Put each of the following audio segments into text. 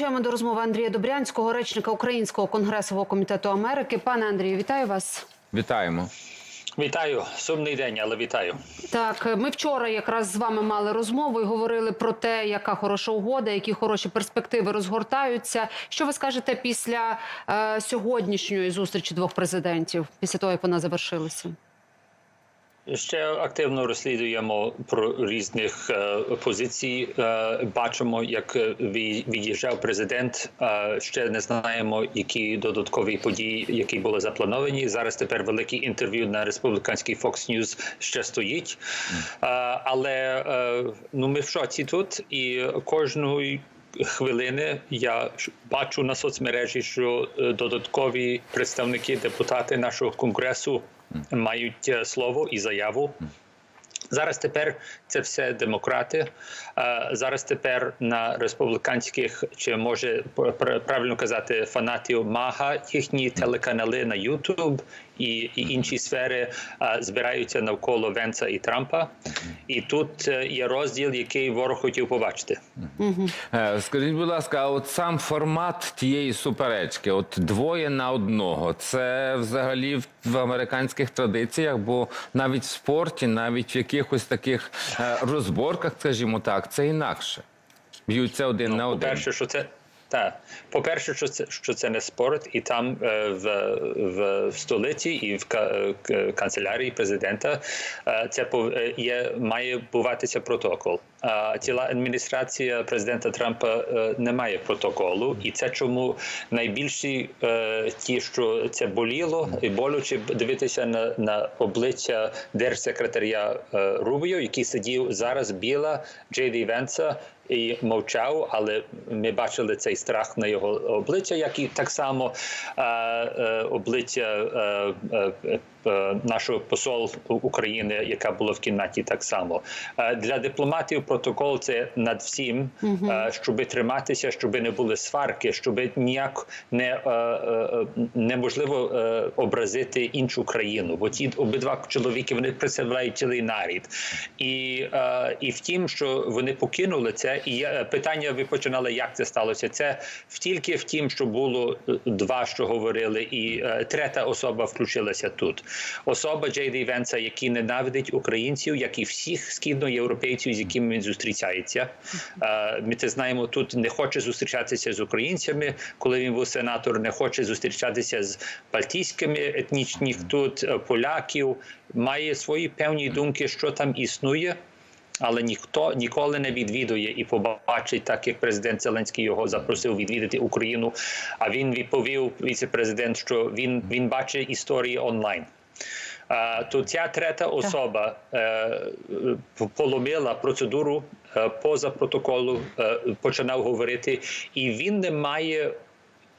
Переходимо до розмови Андрія Добрянського, речника Українського конгресового комітету Америки. Пане Андрію, вітаю вас. Вітаємо. Вітаю, сумний день, але вітаю. Так, ми вчора якраз з вами мали розмову і говорили про те, яка хороша угода, які хороші перспективи розгортаються. Що ви скажете після е, сьогоднішньої зустрічі двох президентів, після того як вона завершилася? Ще активно розслідуємо про різних е, позицій. Е, бачимо, як е, від'їжджав президент. Ще не знаємо, які додаткові події, які були заплановані. Зараз тепер велике інтерв'ю на республіканській Fox News ще стоїть. Але ну ми в шоці тут і кожної. Хвилини я бачу на соцмережі, що додаткові представники депутати нашого конгресу мають е, слово і заяву. Зараз тепер це все демократи. Е, Зараз тепер на республіканських, чи може пр- пр- правильно казати, фанатів Мага, їхні телеканали на YouTube і, і інші сфери е, збираються навколо Венца і Трампа. І тут е, є розділ, який ворог хотів побачити. Скажіть, будь ласка, а от сам формат тієї суперечки, от двоє на одного, це взагалі в, американських традиціях, бо навіть в спорті, навіть в якихось таких е, розборках, скажімо так, це інакше. Б'ються один на один. По-перше, що це. Так, по-перше, що це що це не спорт, і там е, в, в, столиці і в канцелярії президента е, це е, є має буватися протокол. А ціла адміністрація президента Трампа не має протоколу, і це чому найбільші ті, що це боліло, і болюче дивитися на, на обличчя держсекретаря Рубіо, який сидів зараз біля Джей Ді Венса і мовчав, але ми бачили цей страх на його обличчя, як і так само е, е, обличчя е, нашого посол України, яка була в кімнаті, так само Е, для дипломатів. Протокол це над всім, е, щоб триматися, щоб не були сварки, щоб ніяк не е, е, неможливо е, образити іншу країну, бо ті обидва чоловіки вони представляють цілий нарід, і, е, і втім, що вони покинули це. І питання ви починали, як це сталося. Це тільки в тім, що було е, два, що говорили, і е, третя особа включилася тут. Особа Джей Ді Венса, який ненавидить українців, як і всіх східноєвропейців, з якими він зустрічається. Е, Ми це знаємо тут. Не хоче зустрічатися з українцями, коли він був сенатор, не хоче зустрічатися з балтійськими етнічних тут е, поляків. Має свої певні думки, що там існує. Але ніхто ніколи не відвідує і побачить, так як президент Зеленський його запросив відвідати Україну. А він відповів віце-президент, що він, він бачить історії онлайн. То ця третя особа е, е, поломила процедуру е, поза протоколу, починав говорити, і він не має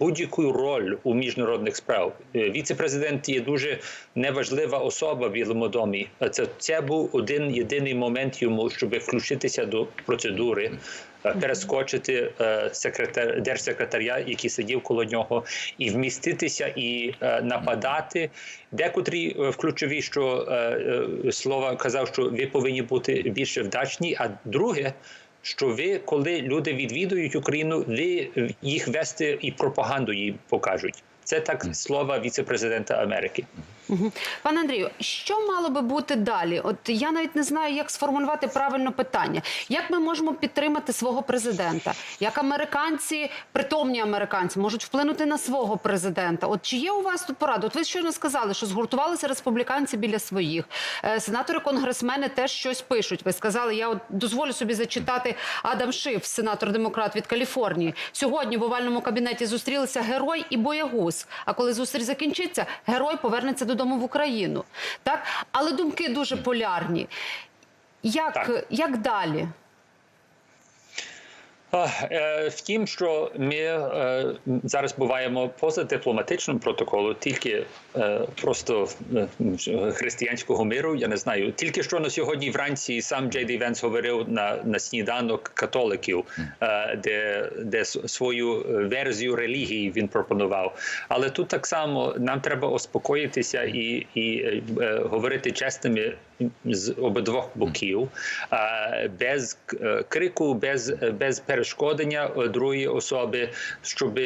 будь-яку роль у міжнародних справ. Е, Віце-президент є дуже неважлива особа в Білому домі. Е, Це, це був один єдиний момент йому, щоб включитися до процедури, е, перескочити секретар держсекретаря, який сидів коло нього, і вміститися і нападати. Декотрі в ключові, що слова казав, що ви повинні бути більше вдачні. А друге, що ви, коли люди відвідують Україну, ви їх вести і пропаганду їй покажуть. Це так слова віце-президента Америки. Пане Андрію, що мало би бути далі? От я навіть не знаю, як сформулювати правильно питання. Як ми можемо підтримати свого президента? Як американці, притомні американці, можуть вплинути на свого президента? От чи є у вас тут порада? От ви щойно сказали, що згуртувалися республіканці біля своїх. Е, Сенатори, конгресмени теж щось пишуть. Ви сказали, я от дозволю собі зачитати Адам Шиф, сенатор-демократ від Каліфорнії. Сьогодні в овальному кабінеті зустрілися герой і боягуз. А коли зустріч закінчиться, герой повернеться додому в Україну. Так, але думки дуже полярні. Як, як далі? А, е, Втім, що ми е, зараз буваємо поза дипломатичним протоколом, тільки е, просто е, християнського миру. Я не знаю. Тільки що на сьогодні вранці сам Джей Ді Венс говорив на, на сніданок католиків, е, де, де свою версію релігії він пропонував. Але тут так само нам треба успокоїтися і, і е, е, говорити чесними з обидвох боків, е, без е, крику, без, без перешкодення е, другої особи, щоб,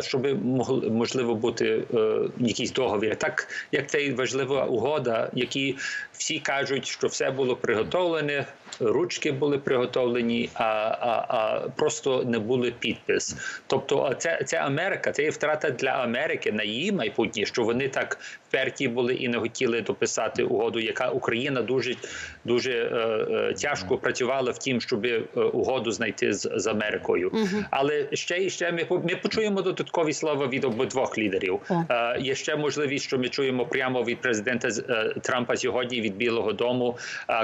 щоб можливо бути е, якийсь договір. Так як це важлива угода, які всі кажуть, що все було приготовлене, ручки були приготовлені, а, а, а просто не були підпис. Тобто, це, це Америка, це є втрата для Америки на її майбутнє, що вони так вперті були і не хотіли дописати угоду, яка Україна дуже дуже е, е, тяжко працювала в тім, щоб е, угоду знайти з, з Америкою. Але ще і ще ми, ми почуємо додаткові слова від обидвох лідерів. Е, Є ще можливість, що ми чуємо прямо від президента е, Трампа сьогодні від Білого Дому,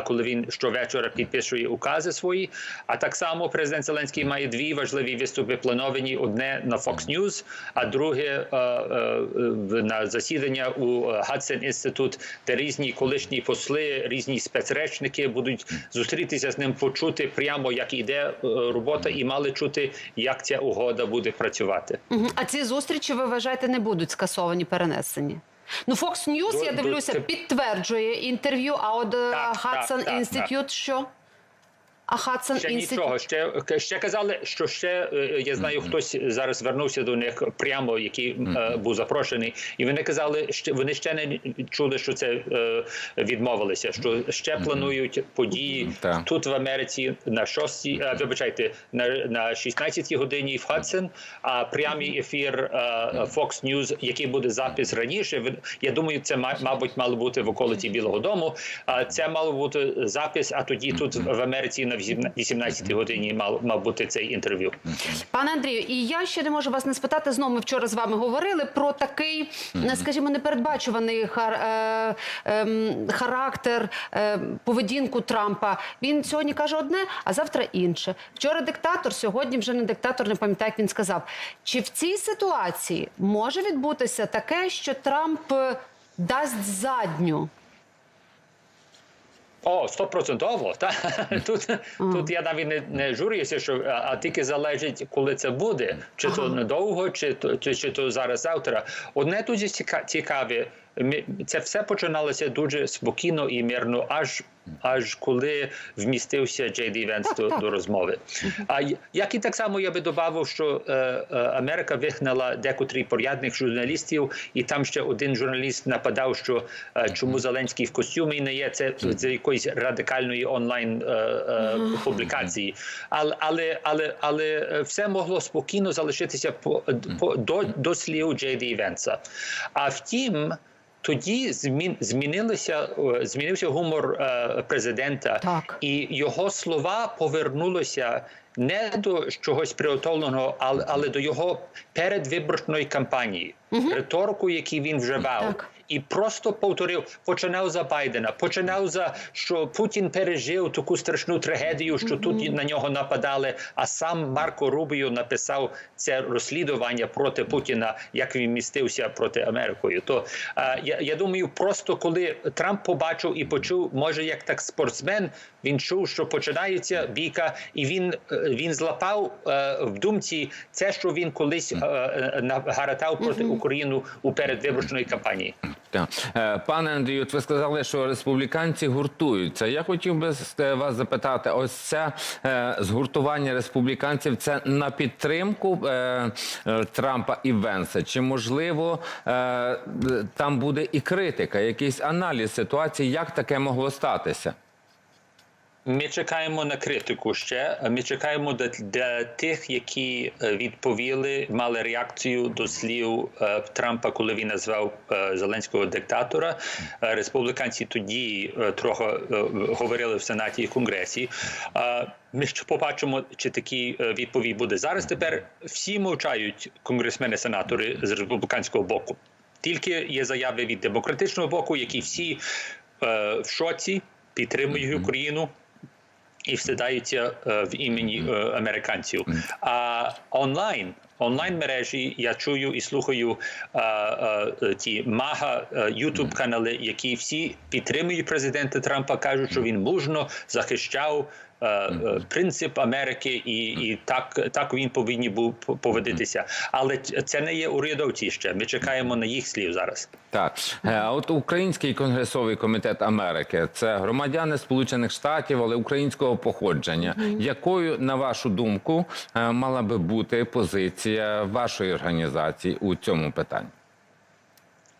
коли він щовечора підписує укази свої. А так само президент Зеленський має дві важливі виступи плановані: одне на Fox News, а друге е, е, на засідання у Hudson Institute, де різні колишні посли, різні спецречники будуть зустрітися з ним, почути прямо, як іде е, робота, і мали чути, як ця угода буде працювати. А ці зустрічі, ви вважаєте, не будуть скасовані, перенесені? Ну, Fox News, До- я дивлюся, до... підтверджує інтерв'ю, а от е, Hudson Institute що? А Hudson Ще Institute? нічого. Ще ще казали, що ще е, я знаю, хтось зараз звернувся до них прямо, який е, був запрошений, і вони казали, що вони ще не чули, що це е, відмовилися. Що ще планують події Так. тут в Америці на 6, е, вибачайте, на, на 16 годині в Хадсон, а прямий ефір е, Fox News, який буде запис раніше. Я думаю, це мабуть мало бути в околиці Білого Дому. А це мало бути запис. А тоді тут в Америці на 18 годині мав, мав бути цей інтерв'ю. Пане Андрію, і я ще не можу вас не спитати. Знову ми вчора з вами говорили про такий, е, скажімо, непередбачуваний хар, е, ем, характер, е, поведінку Трампа. Він сьогодні каже одне, а завтра інше. Вчора диктатор, сьогодні вже не диктатор, не пам'ятаю, як він сказав. Чи в цій ситуації може відбутися таке, що Трамп е, дасть задню? О, стопроцентово. Та тут, тут я навіть не, не журюся, що а, а тільки залежить, коли це буде, чи то недовго, чи то чи, чи то зараз завтра. Одне дуже ціка- цікаве. Це все починалося дуже спокійно і мирно, аж аж коли вмістився Джей Ді Венс Так, до, так. до розмови. А як і так само я би додав, що е, е, Америка вигнала декотрі порядних журналістів, і там ще один журналіст нападав, що е, чому Зеленський в костюмі не є це з якоїсь радикальної онлайн е, е, публікації. Але але але але е, все могло спокійно залишитися по, по до, до слів Джей Ді Венса. А втім. Тоді змін змінилися е, змінився гумор е, президента, Так. і його слова повернулися не до чогось приготовленого, але, але до його передвиборчної кампанії, риторику, яку він вживав. Так. І просто повторив, починав за Байдена, починав за що Путін пережив таку страшну трагедію, що тут на нього нападали. А сам Марко Рубіо написав це розслідування проти Путіна, як він містився проти Америкою. То е, я, я думаю, просто коли Трамп побачив і почув, може, як так спортсмен, він чув, що починається бійка, і він, е, він злапав е, в думці це, що він колись е, е, нагаратав проти України у передвиборчої кампанії. Так. Е, Пане Андрію, ви сказали, що республіканці гуртуються. Я хотів би е, вас запитати: ось це е, згуртування республіканців це на підтримку Трампа і Венса? Чи можливо там буде і критика, якийсь аналіз ситуації, як таке могло статися? Ми чекаємо на критику ще. Ми чекаємо для, тих, які е, відповіли, мали реакцію до слів е, Трампа, коли він назвав е, Зеленського диктатора. Республіканці тоді трохи говорили в Сенаті і Конгресі. Ми ще побачимо, чи такий е, відповідь буде зараз. Тепер всі мовчають конгресмени, сенатори з республіканського боку. Тільки є заяви від демократичного боку, які всі в шоці підтримують Україну і встидаються е, в імені е, американців. А онлайн, онлайн мережі я чую і слухаю а, а, ті мага Ютуб канали, які всі підтримують президента Трампа, кажуть, що він мужно захищав. Е, е, Принцип Америки, і, і так, так він повинен був поводитися. Але це не є урядовці ще. Ми чекаємо на їх слів зараз. Так, Е, а от Український конгресовий комітет Америки це громадяни Сполучених Штатів, але українського походження. Якою, на вашу думку, мала би бути позиція вашої організації у цьому питанні?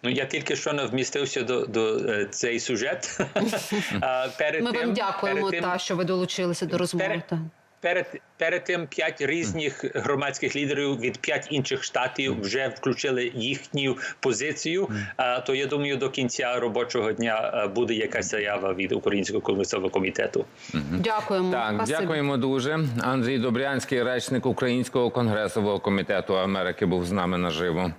Ну я тільки що не вмістився до, до е, цей сюжет. Перед Ми тим- вам дякуємо, перед тим- та що ви долучилися до розмови. Перед- Перед перед тим п'ять різних громадських лідерів від п'ять інших штатів вже включили їхню позицію. А, то я думаю, до кінця робочого дня буде якась заява від українського конгресового комітету. Дякуємо. Так, Спасибі. дякуємо дуже. Андрій Добрянський, речник Українського конгресового комітету Америки, був з нами наживо.